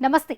నమస్తే.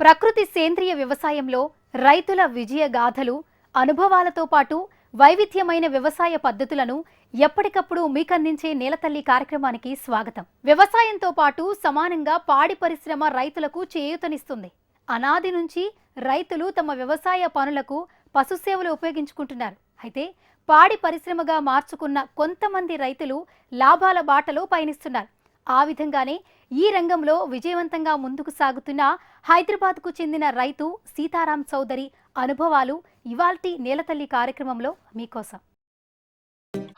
ప్రకృతి సేంద్రియ వ్యవసాయంలో రైతుల విజయ గాథలు అనుభవాలతో పాటు వైవిధ్యమైన వ్యవసాయ పద్ధతులను ఎప్పటికప్పుడు మీకందించే నేలతల్లి కార్యక్రమానికి స్వాగతం. వ్యవసాయంతో పాటు సమానంగా పాడి పరిశ్రమ రైతులకు చేయూతనిస్తుంది. అనాది నుంచి రైతులు తమ వ్యవసాయ పనులకు పశుసేవలు ఉపయోగించుకుంటున్నారు. అయితే పాడి పరిశ్రమగా మార్చుకున్న కొంతమంది రైతులు లాభాల బాటలో పయనిస్తున్నారు. ఆ విధంగానే ఈ రంగంలో విజయవంతంగా ముందుకు సాగుతున్న హైదరాబాద్కు చెందిన రైతు సీతారాం చౌదరి అనుభవాలు ఇవాల్టి నేలతల్లి కార్యక్రమంలో మీకోసం.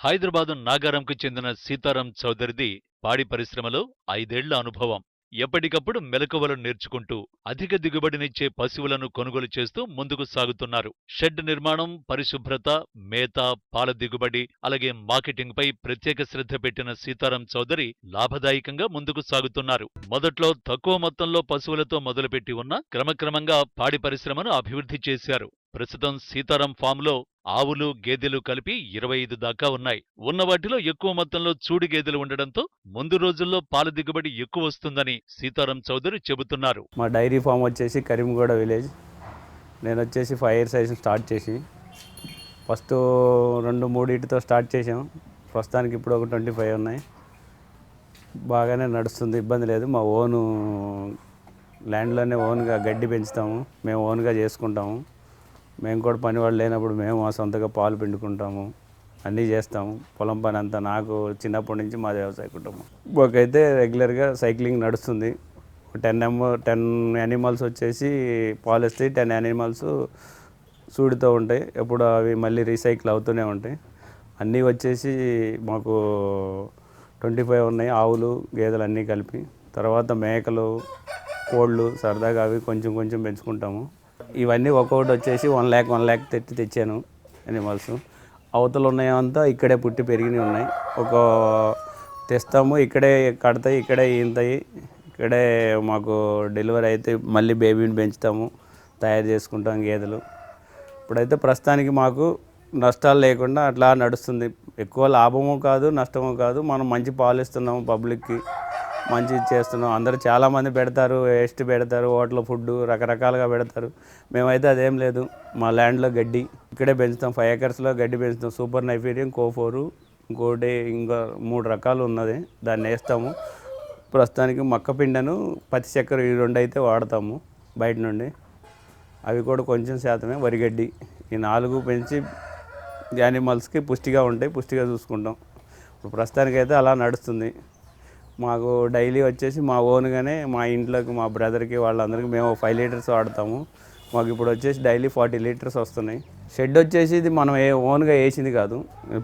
హైదరాబాదు నాగారంకు చెందిన సీతారాం చౌదరిది పాడి పరిశ్రమలో ఐదేళ్ళ అనుభవం. ఎప్పటికప్పుడు మెలకువలు నేర్చుకుంటూ అధిక దిగుబడినిచ్చే పశువులను కొనుగోలు చేస్తూ ముందుకు సాగుతున్నారు. షెడ్ నిర్మాణం పరిశుభ్రత మేత పాల దిగుబడి అలాగే మార్కెటింగ్పై ప్రత్యేక శ్రద్ధ పెట్టిన సీతారాం చౌదరి లాభదాయకంగా ముందుకు సాగుతున్నారు. మొదట్లో తక్కువ మొత్తంలో పశువులతో మొదలుపెట్టి ఉన్న క్రమక్రమంగా పాడి పరిశ్రమను అభివృద్ధి చేశారు. ప్రస్తుతం సీతారాం ఫామ్లో ఆవులు గేదెలు కలిపి ఇరవై ఐదు దాకా ఉన్నాయి. ఉన్న వాటిలో ఎక్కువ మొత్తంలో చూడి గేదెలు ఉండడంతో ముందు రోజుల్లో పాల దిగుబడి ఎక్కువ వస్తుందని సీతారాం చౌదరి చెబుతున్నారు. మా డైరీ ఫామ్ వచ్చేసి కరీంగూడ విలేజ్. నేను వచ్చేసి ఫైవ్ ఇయర్స్ అయితే స్టార్ట్ చేసి ఫస్ట్ రెండు మూడింటితో స్టార్ట్ చేసాం ప్రస్తుతానికి ఇప్పుడు ఒక ట్వంటీ ఫైవ్ ఉన్నాయి. బాగానే నడుస్తుంది ఇబ్బంది లేదు. మా ఓను ల్యాండ్లోనే ఓన్గా గడ్డి పెంచుతాము. మేము ఓన్గా చేసుకుంటాము. మేము కూడా పని వాళ్ళు లేనప్పుడు మేము మా సొంతగా పాలు పిండుకుంటాము అన్నీ చేస్తాము. పొలం పని అంతా నాకు చిన్నప్పటి నుంచి మా వ్యవసాయ కుటుంబం. ఒకైతే రెగ్యులర్గా సైక్లింగ్ నడుస్తుంది. టెన్ ఎమ్ టెన్ యానిమల్స్ వచ్చేసి పాలు వస్తాయి. టెన్ యానిమల్స్ సూడితో ఉంటాయి. ఎప్పుడు అవి మళ్ళీ రీసైకిల్ అవుతూనే ఉంటాయి. అన్నీ వచ్చేసి మాకు ట్వంటీ ఫైవ్ ఉన్నాయి. ఆవులు గేదెలు అన్నీ కలిపి. తర్వాత మేకలు కోళ్ళు సరదాగా అవి కొంచెం కొంచెం పెంచుకుంటాము. ఇవన్నీ ఒక్కొక్కటి వచ్చేసి వన్ ల్యాక్ వన్ ల్యాక్ తెచ్చి తెచ్చాను అనిమల్స్ అవతలు ఉన్నాయంతా ఇక్కడే పుట్టి పెరిగినవి ఉన్నాయి. ఒక తెస్తాము ఇక్కడే కడతాయి ఇక్కడే ఈంతాయి. ఇక్కడే మాకు డెలివరీ అయితే మళ్ళీ బేబీని పెంచుతాము తయారు చేసుకుంటాం గేదెలు. ఇప్పుడైతే ప్రస్తుతానికి మాకు నష్టాలు లేకుండా అట్లా నడుస్తుంది. ఎక్కువ లాభము కాదు నష్టము కాదు మనం మంచి పాలు ఇస్తున్నాము పబ్లిక్కి మంచి చేస్తున్నాం. అందరూ చాలామంది పెడతారు వేస్ట్ పెడతారు హోటల్ ఫుడ్ రకరకాలుగా పెడతారు. మేమైతే అదేం లేదు. మా ల్యాండ్లో గడ్డి ఇక్కడే పెంచుతాం. ఫైవ్ ఎకర్స్లో గడ్డి పెంచుతాం. సూపర్ నైఫీరియం కోఫోరు ఇంకోటి ఇంకా మూడు రకాలు ఉన్నది. దాన్ని వేస్తాము. ప్రస్తుతానికి మక్కపిండను పత్తి చక్కెర ఈ రెండు అయితే వాడతాము బయట నుండి. అవి కూడా కొంచెం శాతమే. వరిగడ్డి ఈ నాలుగు పెంచి యానిమల్స్కి పుష్టిగా ఉంటాయి. పుష్టిగా చూసుకుంటాం. ఇప్పుడు ప్రస్తుతానికైతే అలా నడుస్తుంది. మాకు డైలీ వచ్చేసి మా ఓన్గానే మా ఇంట్లోకి మా బ్రదర్కి వాళ్ళందరికీ మేము ఫైవ్ లీటర్స్ వాడతాము. మాకు ఇప్పుడు వచ్చేసి డైలీ ఫార్టీ లీటర్స్ వస్తున్నాయి. షెడ్ వచ్చేసి ఇది మనం ఏ ఓన్గా వేసింది కాదు.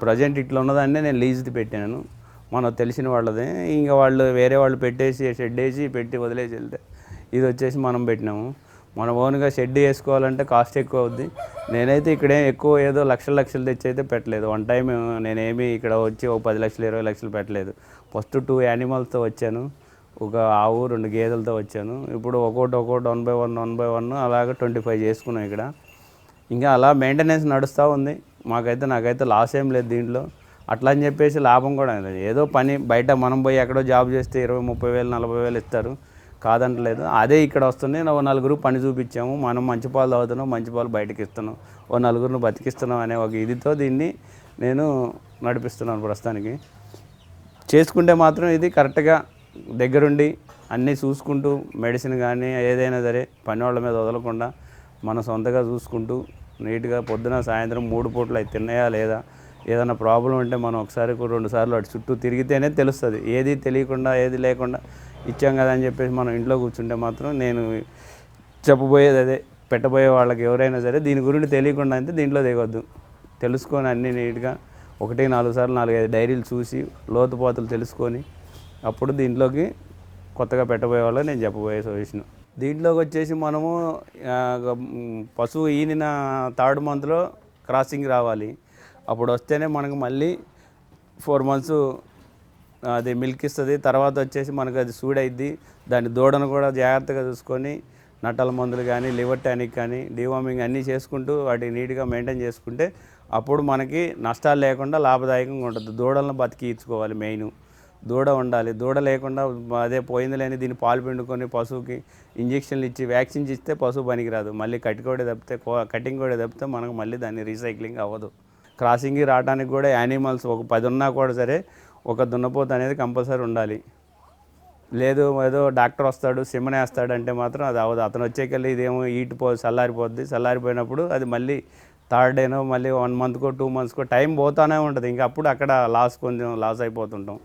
ప్రజెంట్ ఇట్లా ఉన్నదాన్నే నేను లీజ్ది పెట్టాను. మనకు తెలిసిన వాళ్ళదే. ఇంకా వాళ్ళు వేరే వాళ్ళు పెట్టేసి షెడ్ వేసి పెట్టి వదిలేసి వెళ్తే ఇది వచ్చేసి మనం పెట్టినాము. మన ఓన్గా షెడ్ వేసుకోవాలంటే కాస్ట్ ఎక్కువ అవుద్ది. నేనైతే ఇక్కడే ఎక్కువ ఏదో లక్షల లక్షలు తెచ్చి అయితే పెట్టలేదు. వన్ టైం నేనేమి ఇక్కడ వచ్చి ఒక పది లక్షలు ఇరవై లక్షలు పెట్టలేదు. ఫస్ట్ టూ యానిమల్స్తో వచ్చాను. ఒక ఆవు రెండు గేదెలతో వచ్చాను. ఇప్పుడు ఒక్కోటి ఒక్కోటి one by one one by one అలాగే ట్వంటీ ఫైవ్ చేసుకున్నాం ఇక్కడ. ఇంకా అలా మెయింటెనెన్స్ నడుస్తూ ఉంది. మాకైతే నాకైతే లాస్ ఏం లేదు దీంట్లో. అట్లా అని చెప్పేసి లాభం కూడా లేదు ఏదో పని బయట మనం పోయి ఎక్కడో జాబ్ చేస్తే ఇరవై ముప్పై వేలు నలభై వేలు ఇస్తారు. కాదనలేదు అదే ఇక్కడ వస్తుంది. ఓ నలుగురు పని చూపించాము. మనం మంచి పాలు తాగుతున్నాం మంచి పాలు బయటకి ఇస్తున్నాం ఓ నలుగురిని బతికిస్తున్నాం అనే ఒక ఇదితో దీన్ని నేను నడిపిస్తున్నాను ప్రస్తుతానికి. చేసుకుంటే మాత్రం ఇది కరెక్ట్గా దగ్గరుండి అన్నీ చూసుకుంటూ మెడిసిన్ కానీ ఏదైనా సరే పని వాళ్ళ మీద వదలకుండా మన సొంతగా చూసుకుంటూ నీట్గా పొద్దున సాయంత్రం మూడు పూటలు అవి తిన్నాయా లేదా ఏదైనా ప్రాబ్లం ఉంటే మనం ఒకసారి రెండు సార్లు అటు చుట్టూ తిరిగితేనే తెలుస్తుంది. ఏది తెలియకుండా ఏది లేకుండా ఇచ్చాం కదా అని చెప్పేసి మనం ఇంట్లో కూర్చుంటే మాత్రం నేను చెప్పబోయేది అదే పెట్టబోయే వాళ్ళకి ఎవరైనా సరే దీని గురించి తెలియకుండా అయితే దీంట్లో దిగొద్దు. తెలుసుకొని అన్ని నీట్గా ఒకటి నాలుగు సార్లు నాలుగైదు డైరీలు చూసి లోతుపాతులు తెలుసుకొని అప్పుడు దీంట్లోకి కొత్తగా పెట్టబోయే వాళ్ళు నేను చెప్పబోయే సొల్యూషన్ దీంట్లోకి వచ్చేసి మనము పశువు ఈనిన థర్డ్ మంత్లో క్రాసింగ్ రావాలి. అప్పుడు వస్తేనే మనకు మళ్ళీ ఫోర్ మంత్స్ అది మిల్క్ ఇస్తుంది తర్వాత వచ్చేసి మనకు అది సూడైద్ది. దాని దూడను కూడా జాగ్రత్తగా చూసుకొని నట్టల మందులు కానీ లివర్ టానిక్ కానీ డివామింగ్ అన్నీ చేసుకుంటూ వాటిని నీట్గా మెయింటైన్ చేసుకుంటే అప్పుడు మనకి నష్టాలు లేకుండా లాభదాయకంగా ఉంటుంది. దూడలను బతికించుకోవాలి మెయిన్. దూడ ఉండాలి. దూడ లేకుండా అదే పోయింది లేని దీన్ని పాలు పిండుకొని పశువుకి ఇంజక్షన్లు ఇచ్చి వ్యాక్సిన్స్ ఇస్తే పశువు పనికిరాదు. మళ్ళీ కట్టుకోడే తప్పితే కటింగ్ కూడా తప్పితే మనకు మళ్ళీ దాన్ని రీసైక్లింగ్ అవ్వదు. క్రాసింగ్కి రావడానికి కూడా యానిమల్స్ ఒక పది ఉన్నా కూడా సరే ఒక దున్నపోత అనేది కంపల్సరీ ఉండాలి. లేదు ఏదో డాక్టర్ వస్తాడు సిమ్మనే వేస్తాడు అంటే మాత్రం అది అవ్వదు. అతను వచ్చేకెళ్ళి ఇదేమో ఈటు పో చల్లారిపోద్ది. చల్లారిపోయినప్పుడు అది మళ్ళీ థర్డ్ డేనో మళ్ళీ వన్ మంత్కో టూ మంత్స్కో టైం పోతానే ఉంటుంది. ఇంకా అప్పుడు అక్కడ లాస్ కొంచెం లాస్ అయిపోతుంటాం.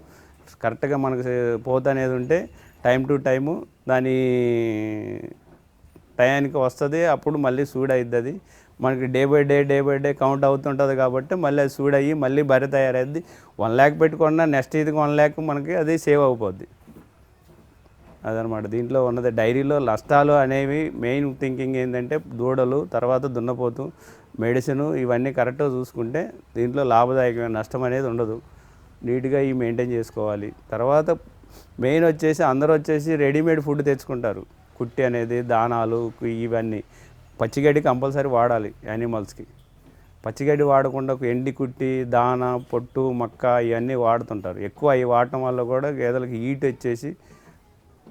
కరెక్ట్గా మనకు పోత అనేది ఉంటే టైం టు టైము దాని టయానికి వస్తుంది. అప్పుడు మళ్ళీ సూడ్ అవుతుంది అది మనకి day by day day by day count అవుతుంటుంది కాబట్టి మళ్ళీ అది సూడ్ అయ్యి మళ్ళీ బరి తయారైద్ది. వన్ ల్యాక్ పెట్టుకున్నా నెక్స్ట్ ఇది వన్ ల్యాక్ మనకి అది సేవ్ అయిపోద్ది అదనమాట. దీంట్లో ఉన్నది డైరీలో నష్టాలు అనేవి మెయిన్ థింకింగ్ ఏంటంటే దూడలు తర్వాత దున్నపోతు మెడిసిన్ ఇవన్నీ కరెక్ట్గా చూసుకుంటే దీంట్లో లాభదాయకమైన నష్టం అనేది ఉండదు. నీట్గా ఇవి మెయింటైన్ చేసుకోవాలి. తర్వాత మెయిన్ వచ్చేసి అందరూ వచ్చేసి రెడీమేడ్ ఫుడ్ తెచ్చుకుంటారు. కుట్టి అనేది దానాలు ఇవన్నీ. పచ్చిగడ్డి కంపల్సరీ వాడాలి యానిమల్స్కి. పచ్చిగడ్డి వాడకుండా ఒక ఎండి కుట్టి దాన పొట్టు మక్క ఇవన్నీ వాడుతుంటారు. ఎక్కువ అవి వాడటం వల్ల కూడా గేదెలకి హీట్ వచ్చేసి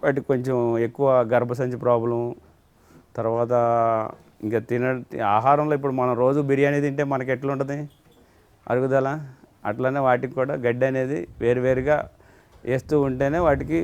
వాటికి కొంచెం ఎక్కువ గర్భసంచి ప్రాబ్లం తర్వాత ఇంకా తిన ఆహారంలో ఇప్పుడు మనం రోజు బిర్యానీ తింటే మనకి ఎట్లుంటుంది? అరుగుదల. అట్లనే వాటికి కూడా గడ్డి అనేది వేరువేరుగా వేస్తూ ఉంటేనే వాటికి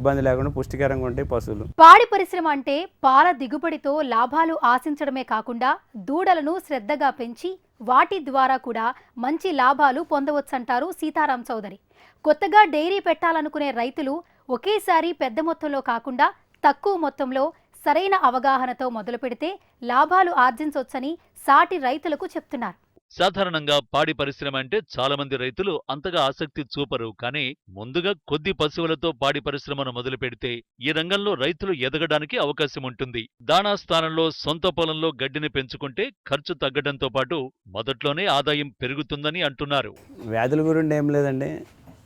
ఇబ్బంది లేకుండా పుష్టికరంగా ఉంటాయి పశువులు. పాడి పరిశ్రమ అంటే పాల దిగుబడితో లాభాలు ఆశించడమే కాకుండా దూడలను శ్రద్ధగా పెంచి వాటి ద్వారా కూడా మంచి లాభాలు పొందవచ్చంటారు సీతారాం చౌదరి. కొత్తగా డైరీ పెట్టాలనుకునే రైతులు ఒకేసారి పెద్ద మొత్తంలో కాకుండా తక్కువ మొత్తంలో సరైన అవగాహనతో మొదలు పెడితే లాభాలు ఆర్జించవచ్చని సాటి రైతులకు చెప్తున్నారు. సాధారణంగా పాడి పరిశ్రమ అంటే చాలామంది రైతులు అంతగా ఆసక్తి చూపరు. కానీ ముందుగా కొద్ది పశువులతో పాడి పరిశ్రమను మొదలు పెడితే ఈ రంగంలో రైతులు ఎదగడానికి అవకాశం ఉంటుంది. దాణా స్థానంలో సొంత పొలంలో గడ్డిని పెంచుకుంటే ఖర్చు తగ్గడంతో పాటు మొదట్లోనే ఆదాయం పెరుగుతుందని అంటున్నారు. వ్యాధుల గురించి ఏం లేదండి.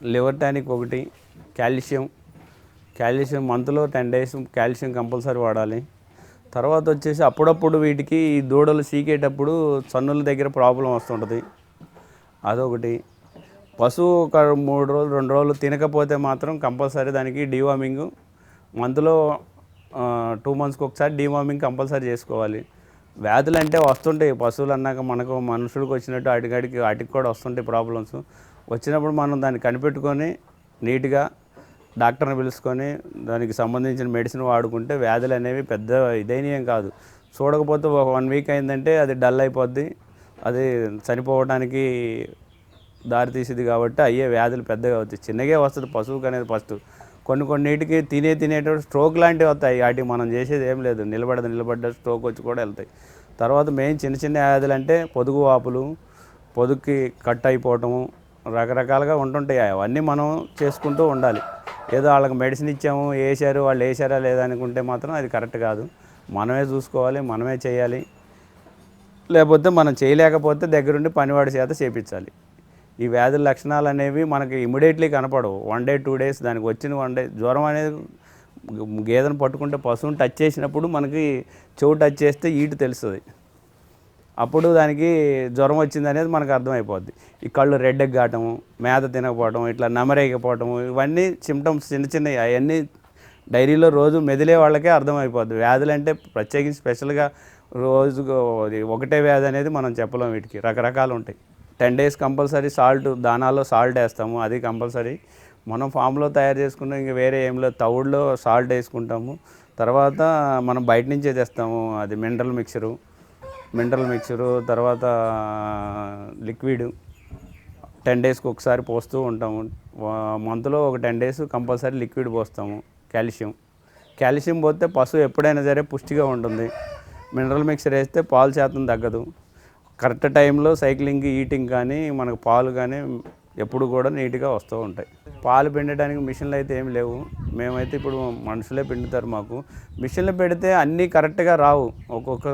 లివర్ టానిక్ ఒకటి కాల్షియం. కాల్షియం మంత్లో టెన్ డేస్ కాల్షియం కంపల్సరీ వాడాలి. తర్వాత వచ్చేసి అప్పుడప్పుడు వీటికి దూడలు సీకేటప్పుడు సన్నుల దగ్గర ప్రాబ్లం వస్తుంటుంది. అదొకటి. పశువు ఒక మూడు రోజులు రెండు రోజులు తినకపోతే మాత్రం కంపల్సరీ దానికి డీవార్మింగ్ మంత్లో టూ మంత్స్కి ఒకసారి డీవార్మింగ్ కంపల్సరీ చేసుకోవాలి. వ్యాధులు అంటే వస్తుంటాయి. పశువులు అన్నాక మనకు మనుషులకు వచ్చినట్టు వాటికాడికి వాటికి కూడా వస్తుంటాయి ప్రాబ్లమ్స్. వచ్చినప్పుడు మనం దాన్ని కనిపెట్టుకొని నీట్గా డాక్టర్ని పిలుచుకొని దానికి సంబంధించిన మెడిసిన్ వాడుకుంటే వ్యాధులు అనేవి పెద్ద ఇదైనయం కాదు. చూడకపోతే ఒక వన్ వీక్ అయిందంటే అది డల్ అయిపోద్ది. అది చనిపోవడానికి దారి తీసేది కాబట్టి అయ్యే వ్యాధులు పెద్దగా అవుతాయి. చిన్నగే వస్తుంది పశువుకి అనేది ఫస్ట్. కొన్ని కొన్నిటికి తినే తినేటప్పుడు స్ట్రోక్ లాంటివి వస్తాయి. వాటికి మనం చేసేది ఏం లేదు. నిలబడదు నిలబడ్డ స్ట్రోక్ వచ్చి కూడా వెళ్తాయి. తర్వాత మెయిన్ చిన్న చిన్న వ్యాధులు అంటే పొదుగు వాపులు పొదుగుకి కట్ అయిపోవటము రకరకాలుగా ఉంటుంటాయి. అవన్నీ మనం చేసుకుంటూ ఉండాలి. ఏదో వాళ్ళకి మెడిసిన్ ఇచ్చాము వేసారు వాళ్ళు వేసారా లేదా అనుకుంటే మాత్రం అది కరెక్ట్ కాదు. మనమే చూసుకోవాలి మనమే చేయాలి. లేకపోతే మనం చేయలేకపోతే దగ్గరుండి పనివాడి చేత చేపించాలి. ఈ వ్యాధుల లక్షణాలు అనేవి మనకి ఇమీడియట్లీ కనపడవు. వన్ డే టూ డేస్ దానికి వచ్చిన వన్ డే జ్వరం అనేది గేదెను పట్టుకుంటే పశువుని టచ్ చేసినప్పుడు మనకి చెవు టచ్ చేస్తే ఈటు తెలుస్తుంది. అప్పుడు దానికి జ్వరం వచ్చింది అనేది మనకు అర్థమైపోద్ది. ఈ కళ్ళు రెడ్ ఎగ్గాటము మేత తినకపోవడం ఇట్లా నమరేకపోవటము ఇవన్నీ సిమ్టమ్స్ చిన్న చిన్నవి అవన్నీ డైరీలో రోజు మెదిలే వాళ్ళకే అర్థమైపోద్ది. వ్యాధులు అంటే ప్రత్యేకించి స్పెషల్గా రోజు ఒకటే వ్యాధి అనేది మనం చెప్పలేం వీటికి. రకరకాలు ఉంటాయి. టెన్ డేస్ కంపల్సరీ సాల్ట్ దానాల్లో సాల్ట్ వేస్తాము అది కంపల్సరీ. మనం ఫామ్లో తయారు చేసుకున్నాం ఇంకా వేరే ఏంలో లేదు. తవుడులో సాల్ట్ వేసుకుంటాము. తర్వాత మనం బయట నుంచే తెస్తాము అది మినరల్ మిక్చరు మినరల్ మిక్చరు తర్వాత లిక్విడ్ టెన్ డేస్కి ఒకసారి పోస్తూ ఉంటాము. మంత్లో ఒక టెన్ డేస్ కంపల్సరీ లిక్విడ్ పోస్తాము కాల్షియం. కాల్షియం పోతే పశువు ఎప్పుడైనా సరే పుష్టిగా ఉంటుంది. మినరల్ మిక్చర్ వేస్తే పాలు శాతం తగ్గదు. కరెక్ట్ టైంలో సైక్లింగ్ ఈటింగ్ కానీ మనకు పాలు కానీ ఎప్పుడు కూడా నీట్గా వస్తూ ఉంటాయి. పాలు పిండడానికి మిషన్లు అయితే ఏమి లేవు. మేమైతే ఇప్పుడు మనుషులే పిండుతారు మాకు. మిషన్లు పెడితే అన్నీ కరెక్ట్గా రావు. ఒక్కొక్క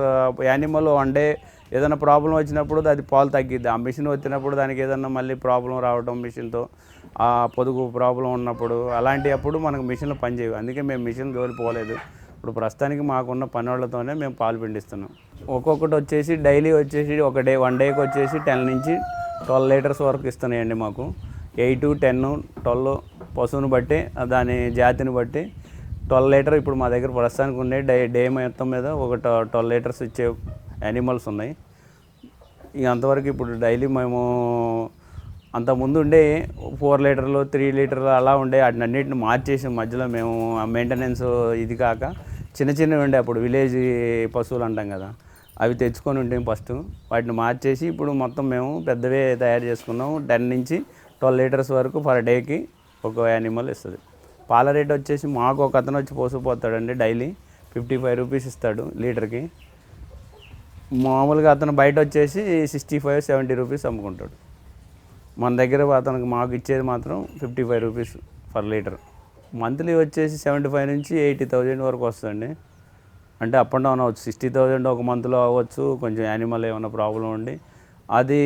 యానిమల్ వన్ డే ఏదైనా ప్రాబ్లం వచ్చినప్పుడు అది పాలు తగ్గిద్ది. ఆ మిషన్ వచ్చినప్పుడు దానికి ఏదైనా మళ్ళీ ప్రాబ్లం రావడం మిషన్తో ఆ పొదుగు ప్రాబ్లం ఉన్నప్పుడు అలాంటి అప్పుడు మనకు మిషన్లు పనిచేయవు. అందుకే మేము మిషన్ జోలిపోలేదు ఇప్పుడు ప్రస్తుతానికి మాకున్న పని వాళ్ళతోనే మేము పాలు పిండిస్తున్నాం. ఒక్కొక్కటి వచ్చేసి డైలీ వచ్చేసి ఒక డే వన్ డేకి వచ్చేసి టెన్ నుంచి ట్వెల్వ్ లీటర్స్ వరకు ఇస్తున్నాయండి మాకు. ఎయిట్ టెన్ ట్వెల్వ్ పశువుని బట్టి దాని జాతిని బట్టి ట్వెల్వ్ లీటర్ ఇప్పుడు మా దగ్గర ప్రస్తుతానికి ఉండే డే డే మొత్తం మీద ఒక ట్వెల్వ్ లీటర్స్ ఇచ్చే యానిమల్స్ ఉన్నాయి. ఇక అంతవరకు ఇప్పుడు డైలీ మేము అంత ముందు ఉండే ఫోర్ లీటర్లు త్రీ లీటర్లు అలా ఉండే వాటిని అన్నింటిని మార్చేసి మధ్యలో మేము మెయింటెనెన్స్ ఇది కాక చిన్న చిన్నవి ఉండే అప్పుడు విలేజ్ పశువులు అంటాం కదా అవి తెచ్చుకొని ఉంటాం ఫస్ట్ వాటిని మార్చేసి ఇప్పుడు మొత్తం మేము పెద్దవే తయారు చేసుకున్నాం టెన్ నుంచి ట్వెల్వ్ లీటర్స్ వరకు పర్ డేకి ఒక యానిమల్ ఇస్తుంది. పాల రేట్ వచ్చేసి మాకు ఒక అతను వచ్చి పోసుకుపోతాడండి డైలీ ఫిఫ్టీ ఫైవ్ రూపీస్ ఇస్తాడు లీటర్కి. మామూలుగా అతను బయట వచ్చేసి సిక్స్టీ ఫైవ్ సెవెంటీ రూపీస్ అమ్ముకుంటాడు. మన దగ్గర అతనికి మాకు ఇచ్చేది మాత్రం fifty five rupees per litre. Monthly వచ్చేసి సెవెంటీ ఫైవ్ నుంచి ఎయిటీ థౌజండ్ వరకు వస్తుంది అంటే అప్ అండ్ డౌన్ అవ్వచ్చు. సిక్స్టీ థౌజండ్ ఒక మంత్లో అవ్వచ్చు. కొంచెం యానిమల్ ఏమైనా ప్రాబ్లం ఉండి. అది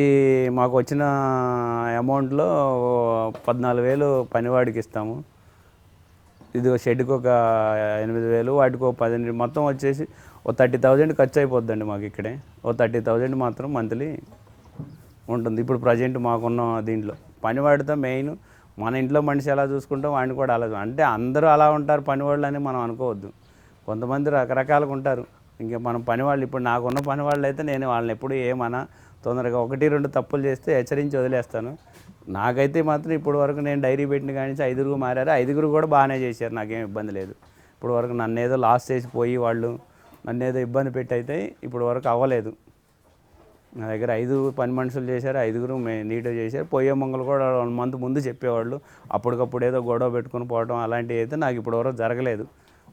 మాకు వచ్చిన అమౌంట్లో పద్నాలుగు వేలు పనివాడికి ఇస్తాము. ఇది షెడ్కి ఒక ఎనిమిది వేలు వాటికి ఒక పదిహేను మొత్తం వచ్చేసి ఓ థర్టీ థౌజండ్ ఖర్చు అయిపోద్దండి మాకు ఇక్కడే. ఓ థర్టీ థౌజండ్ మాత్రం మంత్లీ ఉంటుంది. ఇప్పుడు ప్రజెంట్ మాకున్న దీంట్లో. పని వాడితే మెయిన్ మన ఇంట్లో మనిషి ఎలా చూసుకుంటాం వాడిని కూడా అలా అంటే అందరూ అలా ఉంటారు పనివాళ్ళు అని మనం అనుకోవద్దు. కొంతమంది రకరకాలుగా ఉంటారు. ఇంకా మనం పనివాళ్ళు ఇప్పుడు నాకున్న పనివాళ్ళు అయితే నేను వాళ్ళని ఎప్పుడు ఏమన్నా తొందరగా ఒకటి రెండు తప్పులు చేస్తే హెచ్చరించి వదిలేస్తాను. నాకైతే మాత్రం ఇప్పుడు వరకు నేను డైరీ పెట్టిన కానీ ఐదుగురు మారారు. ఐదుగురు కూడా బాగానే చేశారు నాకేం ఇబ్బంది లేదు. ఇప్పుడు వరకు నన్ను ఏదో లాస్ చేసి పోయి వాళ్ళు నన్ను ఏదో ఇబ్బంది పెట్టి అయితే ఇప్పుడు వరకు అవ్వలేదు. నా దగ్గర ఐదు పని మనుషులు చేశారు ఐదుగురు మే నీట్గా చేశారు. పోయే మంగళ కూడా వన్ మంత్ ముందు చెప్పేవాళ్ళు. అప్పటికప్పుడు ఏదో గొడవ పెట్టుకొని పోవడం అలాంటివి అయితే నాకు ఇప్పటివరకు జరగలేదు.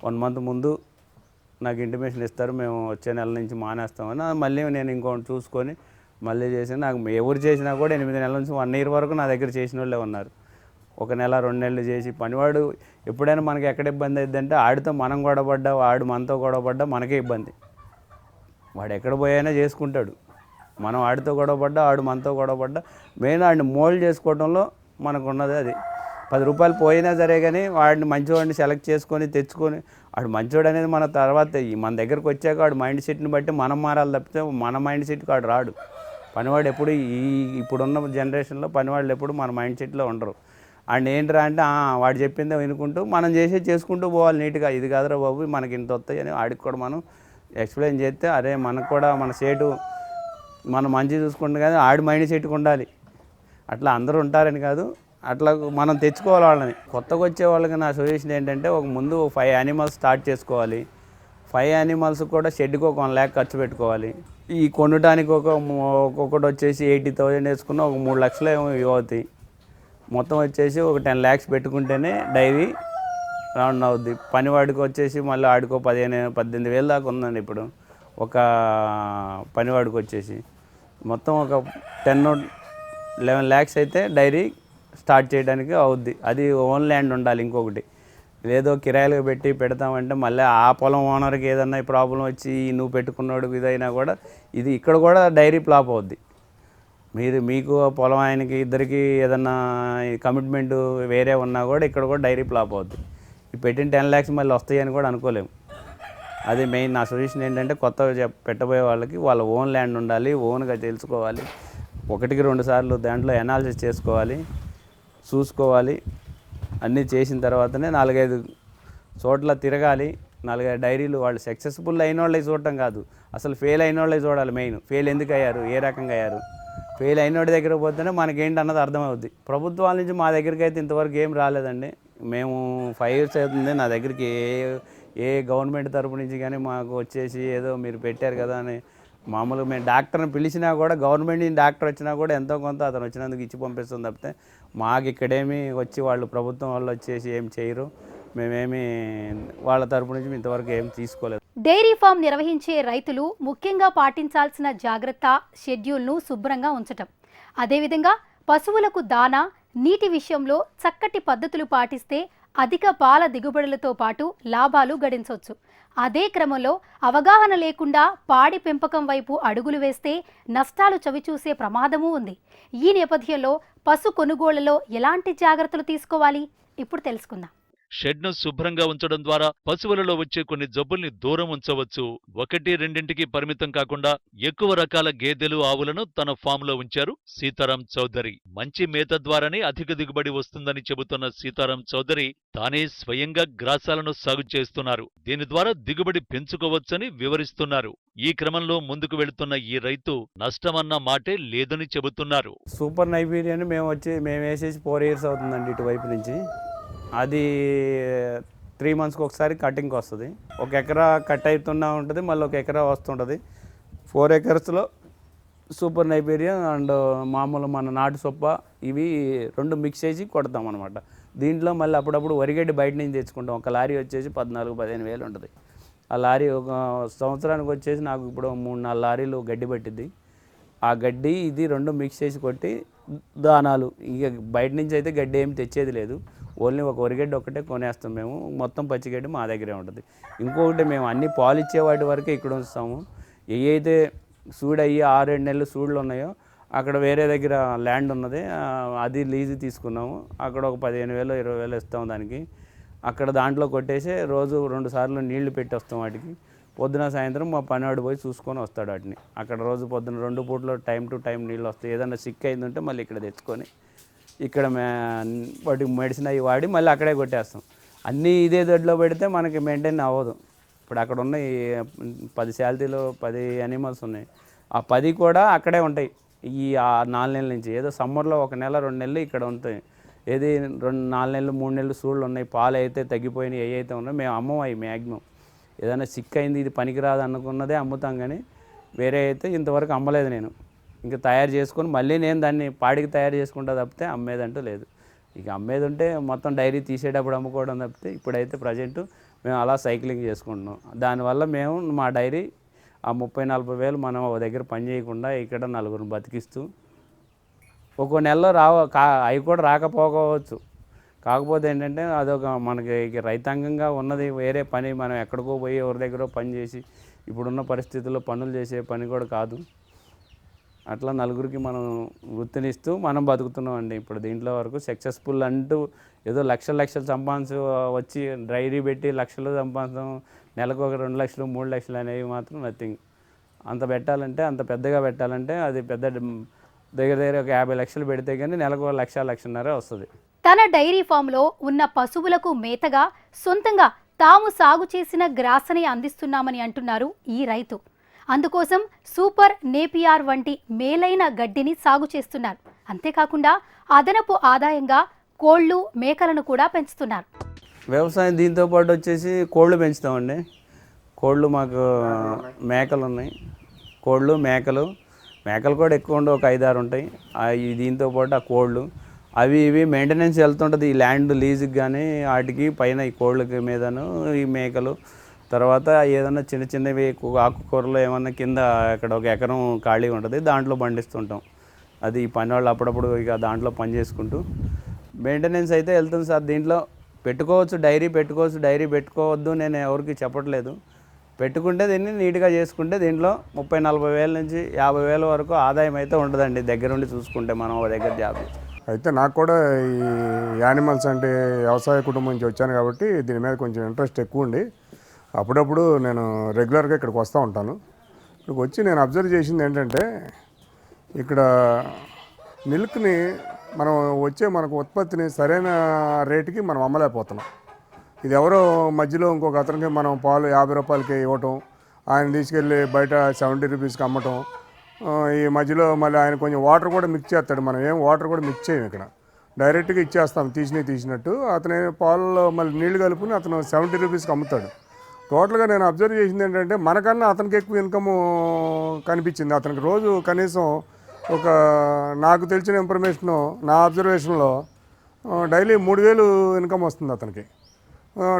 వన్ మంత్ ముందు నాకు ఇంటిమేషన్ ఇస్తారు మేము వచ్చే నెల నుంచి మానేస్తామని. అది మళ్ళీ నేను ఇంకోటి చూసుకొని మళ్ళీ చేసి నాకు ఎవరు చేసినా కూడా ఎనిమిది నెలల నుంచి వన్ ఇయర్ వరకు నా దగ్గర చేసిన వాళ్ళే ఉన్నారు. ఒక నెల రెండు నెలలు చేసి పనివాడు ఎప్పుడైనా మనకి ఎక్కడ ఇబ్బంది అవుతుందంటే ఆడితో మనం గొడవపడ్డా వాడు మనతో గొడవపడ్డా మనకే ఇబ్బంది. వాడు ఎక్కడ పోయైనా చేసుకుంటాడు. మనం ఆడితో గొడవపడ్డా ఆడు మనతో గొడవపడ్డా మెయిన్ ఆడిని మోల్డ్ చేసుకోవడంలో మనకు ఉన్నది అది. పది రూపాయలు పోయినా సరే కానీ వాడిని మంచివాడిని సెలెక్ట్ చేసుకొని తెచ్చుకొని వాడు మంచివాడు అనేది మన తర్వాత మన దగ్గరకు వచ్చాక వాడు మైండ్ సెట్ని బట్టి మనం మారాలి తప్పితే మన మైండ్ సెట్కి వాడు రాడు. పనివాడు ఎప్పుడు ఈ ఇప్పుడున్న జనరేషన్లో పనివాళ్ళు ఎప్పుడు మన మైండ్ సెట్లో ఉండరు. అండ్ ఏంట్రా అంటే వాడు చెప్పిందే వినుకుంటూ మనం చేసేది చేసుకుంటూ పోవాలి నీట్గా. ఇది కాదురా బాబు మనకి ఇంత వస్తాయి అని వాడికి కూడా మనం ఎక్స్ప్లెయిన్ చేస్తే అరే మనకు కూడా మన సేటు మనం మంచి చూసుకుంటే కానీ ఆడి మైండ్ సెట్కి ఉండాలి. అట్లా అందరూ ఉంటారని కాదు అట్లా మనం తెచ్చుకోవాలి వాళ్ళని. కొత్తగా వచ్చే వాళ్ళకి నా సజెషన్ ఏంటంటే ఒక ముందు ఫైవ్ యానిమల్స్ స్టార్ట్ చేసుకోవాలి. ఫైవ్ యానిమల్స్ కూడా షెడ్కి ఒక వన్ ల్యాక్ ఖర్చు పెట్టుకోవాలి. ఈ కొనడానికి ఒక ఒక్కొక్కటి వచ్చేసి ఎయిటీ థౌజండ్ వేసుకున్న ఒక మూడు లక్షలు ఏమో అవుతాయి. మొత్తం వచ్చేసి ఒక టెన్ ల్యాక్స్ పెట్టుకుంటేనే డైరీ రౌండ్ అవుద్ది. పనివాడికి వచ్చేసి మళ్ళీ ఆడికో పదిహేను పద్దెనిమిది వేలు దాకా ఉందండి ఇప్పుడు. ఒక పనివాడికి వచ్చేసి. మొత్తం ఒక టెన్ లెవెన్ ల్యాక్స్ అయితే డైరీ స్టార్ట్ చేయడానికి అవుద్ది. అది ఓన్ ల్యాండ్ ఉండాలి ఇంకొకటి. లేదో కిరాయిలకు పెట్టి పెడతామంటే మళ్ళీ ఆ పొలం ఓనర్కి ఏదన్నా ప్రాబ్లం వచ్చి నువ్వు పెట్టుకున్నాడు ఇదైనా కూడా ఇది ఇక్కడ కూడా డైరీ ఫ్లాప్ అవుద్ది. మీరు మీకు పొలం ఆయనకి ఇద్దరికి ఏదన్నా కమిట్మెంట్ వేరే ఉన్నా కూడా ఇక్కడ కూడా డైరీ ఫ్లాప్ అవుద్ది. ఈ పెట్టిన టెన్ ల్యాక్స్ మళ్ళీ వస్తాయని కూడా అనుకోలేము. అది మెయిన్ నా సొల్యూషన్ ఏంటంటే కొత్తగా పెట్టబోయే వాళ్ళకి వాళ్ళ ఓన్ ల్యాండ్ ఉండాలి ఓన్గా తెలుసుకోవాలి. ఒకటికి రెండు సార్లు దాంట్లో ఎనాలిసిస్ చేసుకోవాలి చూసుకోవాలి. అన్నీ చేసిన తర్వాతనే నాలుగైదు చోట్ల తిరగాలి. నాలుగైదు డైరీలు వాళ్ళు సక్సెస్ఫుల్ అయిన వాళ్ళే చూడటం కాదు. అసలు ఫెయిల్ అయిన వాళ్ళే చూడాలి మెయిన్ ఫెయిల్ ఎందుకు అయ్యారు? ఏ రకంగా అయ్యారు? ఫెయిల్ అయిన వాడి దగ్గర పోతేనే మనకేంటి అన్నది అర్థమవుద్ది. ప్రభుత్వాల నుంచి మా దగ్గరికి అయితే ఇంతవరకు ఏం రాలేదండి. మేము ఫైవ్ ఇయర్స్ అవుతుంది నా దగ్గరికి ఏ ఏ గవర్నమెంట్ తరపు నుంచి కానీ మాకు వచ్చేసి ఏదో మీరు పెట్టారు కదా అని మామూలుగా మేము డాక్టర్ని పిలిచినా కూడా గవర్నమెంట్ డాక్టర్ వచ్చినా కూడా ఎంతో కొంత అతను వచ్చినందుకు ఇచ్చి పంపిస్తుంది తప్పితే మాకు ఇక్కడేమి వచ్చి వాళ్ళు ప్రభుత్వం వాళ్ళు వచ్చేసి ఏం చేయరు. మేమేమి వాళ్ళ తరపు నుంచి ఇంతవరకు ఏం తీసుకోలేదు. డైరీ ఫామ్ నిర్వహించే రైతులు ముఖ్యంగా పాటించాల్సిన జాగ్రత్త షెడ్యూల్ను శుభ్రంగా ఉంచటం. అదేవిధంగా పశువులకు దానా నీటి విషయంలో చక్కటి పద్ధతులు పాటిస్తే అధిక పాల దిగుబడులతో పాటు లాభాలు గడించవచ్చు అదే క్రమంలో అవగాహన లేకుండా పాడి పెంపకం వైపు అడుగులు వేస్తే నష్టాలు చవిచూసే ప్రమాదమూ ఉంది. ఈ నేపథ్యంలో పశు కొనుగోళ్ళలో ఎలాంటి జాగ్రత్తలు తీసుకోవాలి? ఇప్పుడు తెలుసుకుందాం. షెడ్ను శుభ్రంగా ఉంచడం ద్వారా పశువులలో వచ్చే కొన్ని జబ్బుల్ని దూరం ఉంచవచ్చు. ఒకటి రెండింటికి పరిమితం కాకుండా ఎక్కువ రకాల గేదెలు ఆవులను తన ఫామ్లో ఉంచారు సీతారాం చౌదరి. మంచి మేత ద్వారానే అధిక దిగుబడి వస్తుందని చెబుతున్న సీతారాం చౌదరి తానే స్వయంగా గ్రాసాలను సాగు చేస్తున్నారు. దీని ద్వారా దిగుబడి పెంచుకోవచ్చని వివరిస్తున్నారు. ఈ క్రమంలో ముందుకు వెళుతున్న ఈ రైతు నష్టమన్న మాటే లేదని చెబుతున్నారు. సూపర్ నైబీరియన్ మేము వచ్చి మేము వేసేసి ఫోర్ ఇయర్స్ అవుతుందండి ఇటువైపు నుంచి. అది త్రీ మంత్స్కి ఒకసారి కటింగ్కి వస్తుంది. ఒక ఎకరా కట్ అవుతున్నా ఉంటుంది మళ్ళీ ఒక ఎకరా వస్తుంటుంది. ఫోర్ ఎకర్స్లో సూపర్ నైబీరియన్ అండ్ మామూలు మన నాటు సొప్ప ఇవి రెండు మిక్స్ చేసి కొడతాం అనమాట దీంట్లో మళ్ళీ అప్పుడప్పుడు వరిగడ్డి బయట నుంచి తెచ్చుకుంటాం. ఒక లారీ వచ్చేసి పద్నాలుగు పదిహేను వేలు ఉంటుంది. ఆ లారీ ఒక సంవత్సరానికి వచ్చేసి నాకు ఇప్పుడు మూడు నాలుగు లారీలు గడ్డి పట్టింది ఆ గడ్డి ఇది రెండు మిక్స్ చేసి కొట్టి దానాలు ఇక బయట నుంచి అయితే గడ్డి ఏమి తెచ్చేది లేదు. ఓన్లీ ఒక వరిగడ్డ ఒకటే కొనేస్తాం మేము. మొత్తం పచ్చిగడ్డి మా దగ్గరే ఉంటుంది. ఇంకొకటి మేము అన్ని పాలిచ్చే వాటి వరకే ఇక్కడ ఉంచుతాము. ఏదైతే సూడు అయ్యి ఆరేడు నెలలు సూడ్లు ఉన్నాయో అక్కడ వేరే దగ్గర ల్యాండ్ ఉన్నది. అది లీజు తీసుకున్నాము. అక్కడ ఒక పదిహేను వేలు ఇరవై వేలు ఇస్తాం దానికి. అక్కడ దాంట్లో కొట్టేసి రోజు రెండు సార్లు నీళ్ళు పెట్టి వస్తాం వాటికి. పొద్దున సాయంత్రం మా పనివాడు పోయి చూసుకొని వస్తాడు వాటిని. అక్కడ రోజు పొద్దున రెండు పూటలో టైం టు టైం నీళ్ళు వస్తాయి. ఏదైనా సిక్ అయిందంటే మళ్ళీ ఇక్కడ తెచ్చుకొని ఇక్కడ మే వాటికి మెడిసిన్ అవి వాడి మళ్ళీ అక్కడే కొట్టేస్తాం. అన్నీ ఇదే దొడ్లో పెడితే మనకి మెయింటైన్ అవ్వదు. ఇప్పుడు అక్కడ ఉన్న ఈ పది శాలరీలు పది అనిమల్స్ ఉన్నాయి. ఆ పది కూడా అక్కడే ఉంటాయి. ఈ ఆ నాలుగు నెలల నుంచి. ఏదో సమ్మర్లో ఒక నెల రెండు నెలలు ఇక్కడ ఉంటాయి. ఏది రెండు నాలుగు నెలలు మూడు నెలలు సూళ్ళు ఉన్నాయి. పాలు అయితే తగ్గిపోయినాయి ఏ అయితే ఉన్నాయో. మేము అమ్మవాయి మ్యాక్సిమం ఏదైనా సిక్ అయింది ఇది పనికిరాదు అనుకున్నదే అమ్ముతాం కానీ వేరే అయితే ఇంతవరకు అమ్మలేదు నేను. ఇంకా తయారు చేసుకొని మళ్ళీ నేను దాన్ని పాడికి తయారు చేసుకుంటా తప్పితే అమ్మేదంటూ లేదు. ఇక అమ్మేది ఉంటే మొత్తం డైరీ తీసేటప్పుడు అమ్ముకోవడం తప్పితే ఇప్పుడైతే ప్రజెంట్ మేము అలా సైక్లింగ్ చేసుకుంటున్నాం. దానివల్ల మేము మా డైరీ ఆ ముప్పై నలభై వేలు మనం ఒక దగ్గర పని చేయకుండా ఇక్కడ నలుగురిని బతికిస్తూ ఒక్కో నెలలో రావ కా అవి కూడా రాకపోవచ్చు. కాకపోతే ఏంటంటే అదొక మనకి రైతాంగంగా ఉన్నది వేరే పని మనం ఎక్కడికో పోయి ఎవరి దగ్గర పని చేసి ఇప్పుడున్న పరిస్థితుల్లో పనులు చేసే పని కూడా కాదు. అట్లా నలుగురికి మనం వృత్తినిస్తూ మనం బతుకుతున్నాం అండి ఇప్పుడు దీంట్లో వరకు సక్సెస్ఫుల్ అంటూ ఏదో లక్షల లక్షలు సంపాదించు వచ్చి డైరీ పెట్టి లక్షలు సంపాదించడం నెలకు ఒక రెండు లక్షలు మూడు లక్షలు అనేవి మాత్రం నథింగ్ అంత పెట్టాలంటే అంత పెద్దగా పెట్టాలంటే అది పెద్ద దగ్గర దగ్గర ఒక యాభై లక్షలు పెడితే కానీ నెలకు ఒక లక్ష లక్షన్నర వస్తుంది. తన డైరీ ఫామ్లో ఉన్న పశువులకు మేతగా సొంతంగా తాము సాగు చేసిన గ్రాసనే అందిస్తున్నామని అంటున్నారు ఈ రైతు. అందుకోసం సూపర్ నేపియార్ వంటి మేలైన గడ్డిని సాగు చేస్తున్నారు. అంతేకాకుండా అదనపు ఆదాయంగా కోళ్ళు మేకలను కూడా పెంచుతున్నారు. వ్యవసాయం దీంతో పాటు వచ్చేసి కోళ్ళు పెంచుతామండి. కోళ్ళు మాకు మేకలు ఉన్నాయి కోళ్ళు మేకలు మేకలు కూడా ఎక్కువ ఉండవు ఒక ఐదారు ఉంటాయి. దీంతో పాటు ఆ కోళ్ళు అవి ఇవి మెయింటెనెన్స్ వెళ్తుంటుంది ఈ ల్యాండ్ లీజుకి కానీ వాటికి పైన ఈ కోళ్ళకి మీదను ఈ మేకలు తర్వాత ఏదైనా చిన్న చిన్నవి ఆకుకూరలు ఏమన్నా కింద అక్కడ ఒక ఎకరం ఖాళీ ఉంటుంది దాంట్లో పండిస్తుంటాం. అది ఈ పని వాళ్ళు అప్పుడప్పుడు ఇక దాంట్లో పని చేసుకుంటూ. మెయింటెనెన్స్ అయితే వెళ్తుంది సార్. దీంట్లో పెట్టుకోవచ్చు డైరీ పెట్టుకోవచ్చు డైరీ పెట్టుకోవద్దు నేను ఎవరికి చెప్పట్లేదు. పెట్టుకుంటే దీన్ని నీట్గా చేసుకుంటే దీంట్లో ముప్పై నలభై వేల నుంచి యాభై వేల వరకు ఆదాయం అయితే ఉండదండి దగ్గరుండి చూసుకుంటే మనం ఒక దగ్గర జాబ్ అయితే నాకు కూడా ఈ యానిమల్స్ అంటే వ్యవసాయ కుటుంబం నుంచి వచ్చాను కాబట్టి దీని మీద కొంచెం ఇంట్రెస్ట్ ఎక్కువ ఉండి అప్పుడప్పుడు నేను రెగ్యులర్గా ఇక్కడికి వస్తూ ఉంటాను. ఇక్కడికి వచ్చి నేను అబ్జర్వ్ చేసింది ఏంటంటే ఇక్కడ మిల్క్ని మనం వచ్చే మనకు ఉత్పత్తిని సరైన రేటుకి మనం అమ్మలేకపోతున్నాం. ఇది ఎవరో మధ్యలో ఇంకొక అతనికి మనం పాలు యాభై రూపాయలకి ఇవ్వటం ఆయన తీసుకెళ్ళి బయట సెవెంటీ రూపీస్కి అమ్మటం ఈ మధ్యలో మళ్ళీ ఆయన కొంచెం వాటర్ కూడా మిక్స్ చేస్తాడు మనం ఏం వాటర్ కూడా మిక్స్ చేయం ఇక్కడ. డైరెక్ట్గా ఇచ్చేస్తాం తీసినవి తీసినట్టు. అతని పాలలో మళ్ళీ నీళ్ళు కలుపుని అతను సెవెంటీ రూపీస్కి అమ్ముతాడు. టోటల్గా నేను అబ్జర్వ్ చేసింది ఏంటంటే మనకన్నా అతనికి ఎక్కువ ఇన్కమ్ కనిపించింది. అతనికి రోజు కనీసం ఒక నాకు తెలిసిన ఇన్ఫర్మేషను నా అబ్జర్వేషన్లో డైలీ మూడు వేలు ఇన్కమ్ వస్తుంది అతనికి.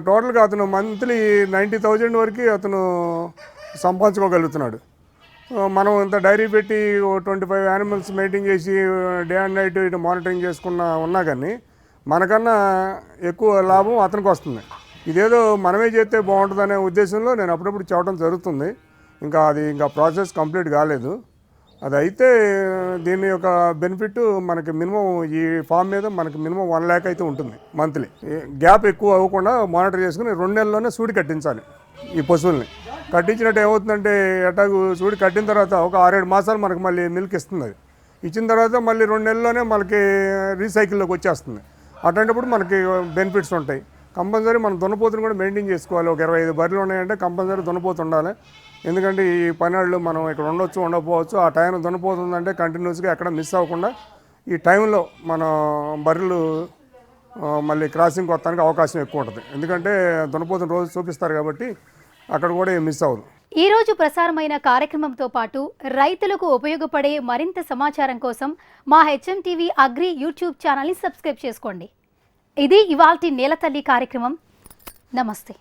టోటల్గా అతను మంత్లీ నైంటీ థౌజండ్ వరకు అతను సంపాదించుకోగలుగుతున్నాడు. మనం ఇంత డైరీ పెట్టి ట్వంటీ ఫైవ్ యానిమల్స్ మెయింటైన్ చేసి డే అండ్ నైట్ ఇటు మానిటరింగ్ చేసుకున్న ఉన్నా కానీ మనకన్నా ఎక్కువ లాభం అతనికి వస్తుంది. ఇదేదో మనమే చేస్తే బాగుంటుందనే ఉద్దేశంలో నేను అప్పుడప్పుడు చూడటం జరుగుతుంది. ఇంకా అది ఇంకా ప్రాసెస్ కంప్లీట్ కాలేదు. అది అయితే దీని యొక్క బెనిఫిట్ మనకి మినిమం ఈ ఫామ్ మీద మనకి మినిమం వన్ ల్యాక్ అయితే ఉంటుంది మంత్లీ. గ్యాప్ ఎక్కువ అవ్వకుండా మానిటర్ చేసుకుని రెండు నెలల్లోనే సూడి కట్టించాలి ఈ పశువుల్ని. కట్టించినట్టు ఏమవుతుందంటే ఎటాకు సూడి కట్టిన తర్వాత ఒక ఆరేడు మాసాలు మనకు మళ్ళీ మిల్క్ ఇస్తుంది అది. ఇచ్చిన తర్వాత మళ్ళీ రెండు నెలల్లోనే మనకి రీసైకిల్లోకి వచ్చేస్తుంది. అట్లాంటప్పుడు మనకి బెనిఫిట్స్ ఉంటాయి. కంపల్సరీ మనం దున్నపోతుని కూడా మెయింటైన్ చేసుకోవాలి. ఒక ఇరవై ఐదు బర్రెలు ఉన్నాయంటే కంపల్సరీ దున్నపోతు ఉండాలి ఎందుకంటే ఈ పనిళ్ళు మనం ఇక్కడ ఉండొచ్చు ఉండకపోవచ్చు. ఆ టైం దున్నపోతుందంటే కంటిన్యూస్గా ఎక్కడ మిస్ అవ్వకుండా ఈ టైంలో మన బర్రెలు మళ్ళీ క్రాసింగ్ కొత్తానికి అవకాశం ఎక్కువ ఉంటుంది. ఎందుకంటే దున్నపోతున్న రోజు చూపిస్తారు కాబట్టి అక్కడ కూడా మిస్ అవ్వదు. ఈ రోజు ప్రసారమైన కార్యక్రమంతో పాటు రైతులకు ఉపయోగపడే మరింత సమాచారం కోసం మా హెచ్ఎం టీవీ అగ్రి యూట్యూబ్ ఛానల్ని సబ్స్క్రైబ్ చేసుకోండి. ఇది ఇవాల్టి నేలతల్లి కార్యక్రమం. నమస్తే.